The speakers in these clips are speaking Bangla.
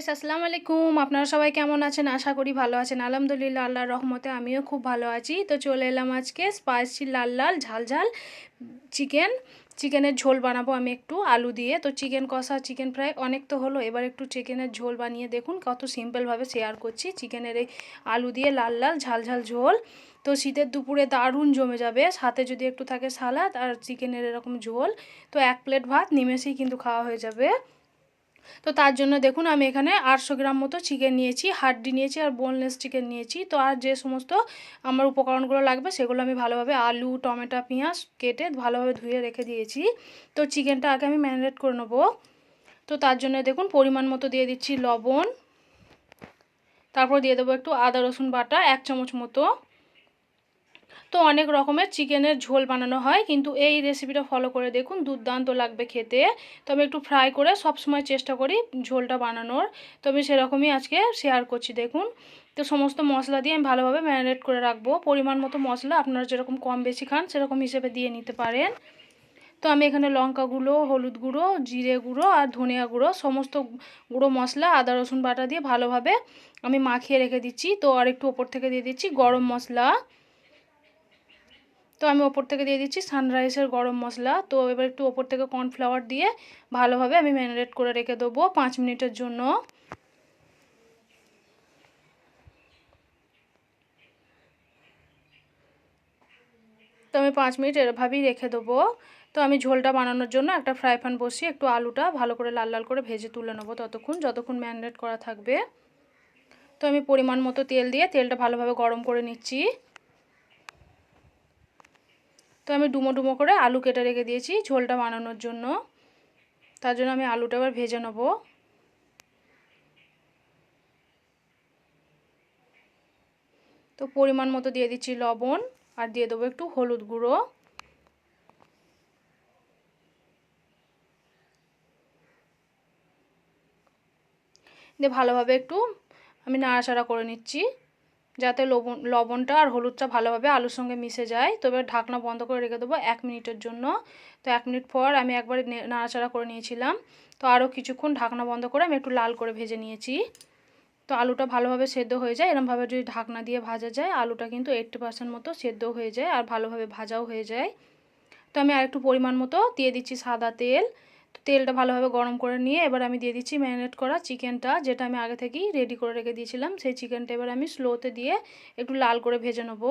গাইস আসসালামু আলাইকুম। আপনারা সবাই কেমন আছেন? আশা করি ভালো আছেন। আলহামদুলিল্লাহ, আল্লাহর রহমতে আমিও খুব ভালো আছি। তো চলে এলাম আজকে স্পাইসি লাল লাল ঝাল ঝাল চিকেন চিকেনের ঝোল বানাবো আমি একটু আলু দিয়ে। তো চিকেন কষা চিকেন ফ্রাই অনেক তো হলো। এবার একটু চিকেনের ঝোল বানিয়ে দেখুন। কত সিম্পলভাবে শেয়ার করছি চিকেনের এই আলু দিয়ে লাল লাল ঝাল ঝাল ঝোল। তো শীতের দুপুরে দারুণ জমে যাবে। সাথে যদি একটু থাকে সালাদ আর চিকেনের এরকম ঝোল। তো এক প্লেট ভাত, নিমেষেই কিন্তু খাওয়া হয়ে যাবে। তো তার জন্য দেখুন আমি এখানে আটশো গ্রাম মতো চিকেন নিয়েছি, হাড্ডি নিয়েছি আর বোনলেস চিকেন নিয়েছি। তো আর যে সমস্ত আমার উপকরণগুলো লাগবে সেগুলো আমি ভালোভাবে আলু, টমেটো, পেঁয়াজ কেটে ভালোভাবে ধুয়ে রেখে দিয়েছি। তো চিকেনটা আগে আমি ম্যারিনেট করে নেব। তো তার জন্য দেখুন পরিমাণ মতো দিয়ে দিচ্ছি লবণ। তারপর দিয়ে দেবো একটু আদা, রসুন বাটা এক চামচ মতো। তো অনেক রকমের চিকেনের ঝোল বানানো হয়, কিন্তু এই রেসিপিটা ফলো করে দেখুন, দুর্দান্ত লাগবে খেতে। তো আমি একটু ফ্রাই করে সব সময় চেষ্টা করি ঝোলটা বানানোর। তো আমি সেরকমই আজকে শেয়ার করছি, দেখুন। তো সমস্ত মশলা দিয়ে আমি ভালোভাবে ম্যারিনেট করে রাখব। পরিমাণ মতো মশলা, আপনারা যেরকম কম বেশি খান, সেরকম হিসেবে দিয়ে নিতে পারেন। তো আমি এখানে লঙ্কা গুঁড়ো, হলুদ গুঁড়ো, জিরে গুঁড়ো আর ধনিয়া গুঁড়ো, সমস্ত গুঁড়ো মশলা, আদা, রসুন বাটা দিয়ে ভালোভাবে আমি মাখিয়ে রেখে দিচ্ছি। তো আর একটু ওপর থেকে দিয়ে দিচ্ছি গরম মশলা। তো আমি ওপর থেকে দিয়ে দিচ্ছি সানরাইসের গরম মশলা। তো এবার একটু ওপর থেকে কর্নফ্লাওয়ার দিয়ে ভালোভাবে আমি ম্যারিনেট করে রেখে দেবো পাঁচ মিনিটের জন্য। তো আমি পাঁচ মিনিট এভাবেই রেখে দেবো। তো আমি ঝোলটা বানানোর জন্য একটা ফ্রাই প্যান বসিয়ে একটু আলুটা ভালো করে লাল লাল করে ভেজে তুলে নেব ততক্ষণ, যতক্ষণ ম্যারিনেট করা থাকবে। তো আমি পরিমাণ মতো তেল দিয়ে তেলটা ভালোভাবে গরম করে নিচ্ছি। তো আমি ডুমো ডুমো করে আলু কেটে রেখে দিয়েছি ঝোলটা বানানোর জন্য। তার জন্য আমি আলুটা এবার ভেজে নেব। তো পরিমাণ মতো দিয়ে দিচ্ছি লবণ আর দিয়ে দেবো একটু হলুদ গুঁড়ো। দিয়ে ভালোভাবে একটু আমি নাড়াচাড়া করে নিচ্ছি। যাতে লবণ, লবণটা আর হলুদটা ভালোভাবে আলুর সঙ্গে মিশে যায়। তো এবার ঢাকনা বন্ধ করে রেখে দেবো এক মিনিটের জন্য। তো এক মিনিট পর আমি একবার নাড়াচাড়া করে নিয়েছিলাম। তো আরও কিছুক্ষণ ঢাকনা বন্ধ করে আমি একটু লাল করে ভেজে নিয়েছি। তো আলুটা ভালোভাবে সেদ্ধ হয়ে যায়। এরমভাবে যদি ঢাকনা দিয়ে ভাজা যায়, আলুটা কিন্তু এইট্টি পার্সেন্ট মতো সেদ্ধ হয়ে যায় আর ভালোভাবে ভাজাও হয়ে যায়। তো আমি আরেকটু পরিমাণ মতো দিয়ে দিচ্ছি সাদা তেল। তো তেলটা ভালোভাবে গরম করে নিয়ে এবার আমি দিয়ে দিচ্ছি ম্যারিনেট করা চিকেনটা, যেটা আমি আগে থেকেই রেডি করে রেখে দিয়েছিলাম। সেই চিকেনটা এবার আমি স্লোতে দিয়ে একটু লাল করে ভেজে নেব।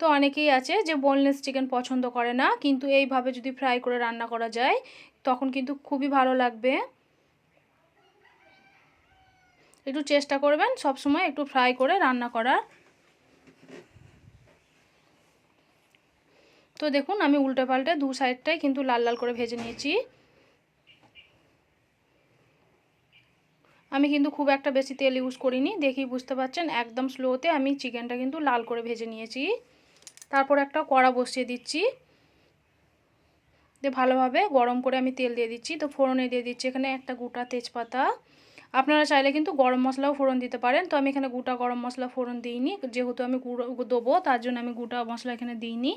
তো অনেকেই আছে যে বোনলেস চিকেন পছন্দ করে না, কিন্তু এইভাবে যদি ফ্রাই করে রান্না করা যায়, তখন কিন্তু খুবই ভালো লাগবে। একটু চেষ্টা করবেন সব সময় একটু ফ্রাই করে রান্না করার। তো দেখুন, আমি উল্টে পাল্টে দু সাইডটাই কিন্তু লাল লাল করে ভেজে নিয়েছি। আমি কিন্তু খুব একটা বেশি তেল ইউজ করিনি দেখি বুঝতে পারছেন একদম স্লোতে আমি চিকেনটা কিন্তু লাল করে ভেজে নিয়েছি। তারপর একটা কড়া বসিয়ে দিচ্ছি। দিয়ে ভালোভাবে গরম করে আমি তেল দিয়ে দিচ্ছি। তো ফোড়নে দিয়ে দিচ্ছি এখানে একটা গোটা তেজপাতা। আপনারা চাইলে কিন্তু গরম মশলাও ফোড়ন দিতে পারেন। তো আমি এখানে গোটা গরম মশলা ফোড়ন দিইনি, যেহেতু আমি গুঁড়ো দেবো, তার জন্য আমি গোটা মশলা এখানে দিইনি।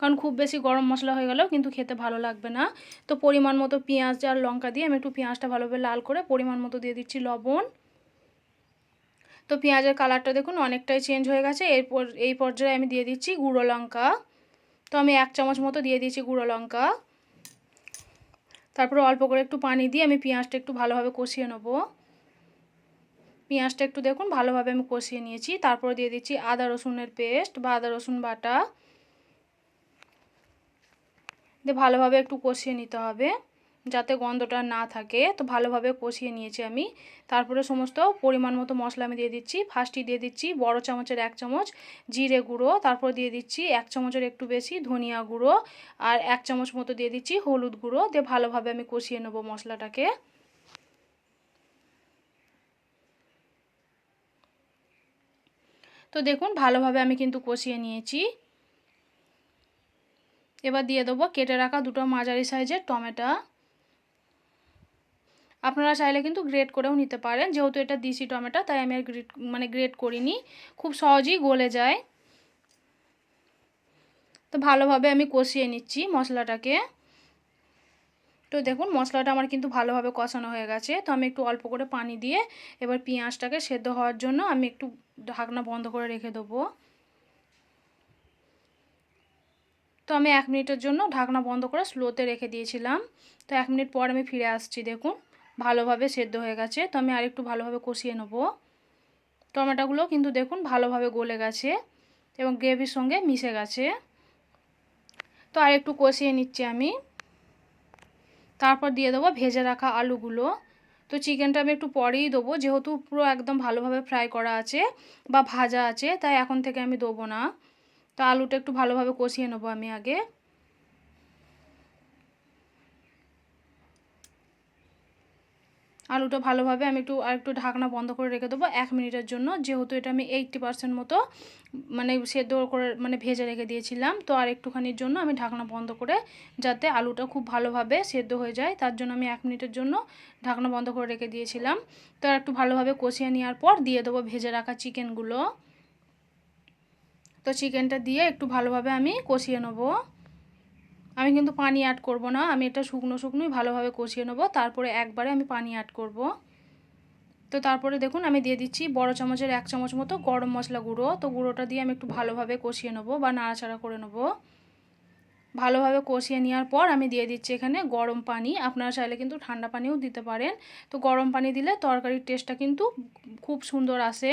কারণ খুব বেশি গরম মশলা হয়ে গেলেও কিন্তু খেতে ভালো লাগবে না। তো পরিমাণ মতো পেঁয়াজ আর লঙ্কা দিয়ে আমি একটু পেঁয়াজটা ভালোভাবে লাল করে পরিমাণ মতো দিয়ে দিচ্ছি লবণ। তো পেঁয়াজের কালারটা দেখুন অনেকটাই চেঞ্জ হয়ে গেছে। এরপর, এই পর্যায়ে আমি দিয়ে দিচ্ছি গুঁড়ো লঙ্কা। তো আমি এক চামচ মতো দিয়ে দিচ্ছি গুঁড়ো লঙ্কা। তারপরে অল্প করে একটু পানি দিয়ে আমি পেঁয়াজটা একটু ভালোভাবে কষিয়ে নেব। পেঁয়াজটা একটু দেখুন ভালোভাবে আমি কষিয়ে নিয়েছি। তারপরে দিয়ে দিচ্ছি আদা রসুনের পেস্ট বা আদা রসুন বাটা। দিয়ে ভালোভাবে একটু কষিয়ে নিতে হবে যাতে গন্ধটা না থাকে। তো ভালোভাবে কষিয়ে নিয়েছি আমি। তারপরে সমস্ত পরিমাণ মতো মশলা আমি দিয়ে দিচ্ছি। ফার্স্টই দিয়ে দিচ্ছি বড় চামচের এক চামচ জিরে গুঁড়ো। তারপর দিয়ে দিচ্ছি এক চামচের একটু বেশি ধনিয়া গুঁড়ো। আর এক চামচ মতো দিয়ে দিচ্ছি হলুদ গুঁড়ো। দিয়ে ভালোভাবে আমি কষিয়ে নেব মশলাটাকে। তো দেখুন, ভালোভাবে আমি কিন্তু কষিয়ে নিয়েছি। এবার দিয়ে দেবো কেটে রাখা দুটো মাঝারি সাইজের টমেটো। আপনারা চাইলে কিন্তু গ্রেট করেও নিতে পারেন। যেহেতু এটা দিশি টমেটো, তাই আমি আর গ্রেট মানে গ্রেট করিনি। খুব সহজেই গলে যায়। তো ভালোভাবে আমি কষিয়ে নিচ্ছি মশলাটাকে। তো দেখুন, মশলাটা আমার কিন্তু ভালোভাবে কষানো হয়ে গেছে। তো আমি একটু অল্প করে পানি দিয়ে এবার পেঁয়াজটাকে সেদ্ধ হওয়ার জন্য আমি একটু ঢাকনা বন্ধ করে রেখে দেবো। তো আমি এক মিনিটের জন্য ঢাকনা বন্ধ করে স্লোতে রেখে দিয়েছিলাম। তো এক মিনিট পর আমি ফিরে আসছি, দেখুন। ভালোভাবে সেদ্ধ হয়ে গেছে। তো আমি আরেকটু ভালোভাবে কষিয়ে নেব। টমেটোগুলো কিন্তু দেখুন ভালোভাবে গলে গেছে এবং গ্রেভির সঙ্গে মিশে গেছে। তো আর একটু কষিয়ে নিচ্ছি আমি। তারপর দিয়ে দেবো ভেজে রাখা আলুগুলো। তো চিকেনটা আমি একটু পরেই দেবো, যেহেতু পুরো একদম ভালোভাবে ফ্রাই করা আছে বা ভাজা আছে, তাই এখন থেকে আমি দেবো না। তো আলুটা একটু ভালোভাবে কষিয়ে নেব আমি আগে। আলুটা ভালোভাবে আমি একটু আর একটু ঢাকনা বন্ধ করে রেখে দেবো এক মিনিটের জন্য। যেহেতু এটা আমি এইটটি পার্সেন্ট মতো মানে সেদ্ধ করে মানে ভেজে রেখে দিয়েছিলাম, তো আর একটুখানির জন্য আমি ঢাকনা বন্ধ করে যাতে আলুটা খুব ভালোভাবে সেদ্ধ হয়ে যায়, তার জন্য আমি এক মিনিটের জন্য ঢাকনা বন্ধ করে রেখে দিয়েছিলাম। তো আর একটু ভালোভাবে কষিয়ে নেওয়ার পর দিয়ে দেবো ভেজে রাখা চিকেনগুলো তো চিকেনটা দিয়ে একটু ভালোভাবে আমি কষিয়ে নেব। আমি কিন্তু পানি অ্যাড করব না, আমি এটা শুকনো শুকনোই ভালোভাবে কষিয়ে নেব, তারপরে একবারে আমি পানি অ্যাড করব। তো তারপরে দেখুন আমি দিয়ে দিচ্ছি বড় চামচের এক চামচ মতো গরম মশলা গুঁড়ো, তো গুঁড়োটা দিয়ে আমি একটু ভালোভাবে কষিয়ে নেব বা নাড়াচাড়া করে নেব। ভালোভাবে কষিয়ে নেওয়ার পর আমি দিয়ে দিচ্ছি এখানে গরম পানি, আপনারা চাইলে কিন্তু ঠান্ডা পানিও দিতে পারেন। তো গরম পানি দিলে তরকারির টেস্টটা কিন্তু খুব সুন্দর আসে।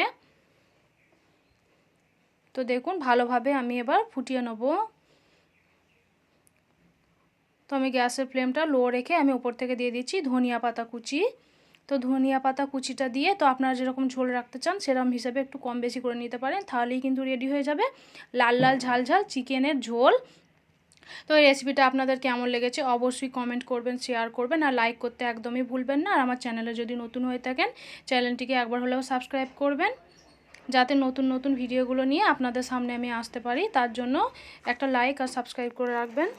তো দেখুন, ভালোভাবে আমি এবার ফুটিয়ে নেব। তো আমি গ্যাসের ফ্লেমটা লো রেখে আমি ওপর থেকে দিয়ে দিচ্ছি ধনিয়া পাতা কুচি। তো ধনিয়া পাতা কুচিটা দিয়ে তো আপনারা যেরকম ঝোল রাখতে চান সেরকম হিসাবে একটু কম বেশি করে নিতে পারেন, তাহলেই কিন্তু রেডি হয়ে যাবে লাল লাল ঝাল ঝাল চিকেনের ঝোল। তো এই রেসিপিটা আপনাদের কেমন লেগেছে অবশ্যই কমেন্ট করবেন শেয়ার করবেন আর লাইক করতে একদমই ভুলবেন না। আর আমার চ্যানেলে যদি নতুন হয়ে থাকেন চ্যানেলটিকে একবার হলেও সাবস্ক্রাইব করবেন। যাতে নতুন নতুন ভিডিওগুলো নিয়ে আপনাদের সামনে আমি আসতে পারি, তার জন্য একটা লাইক আর সাবস্ক্রাইব করে রাখবেন।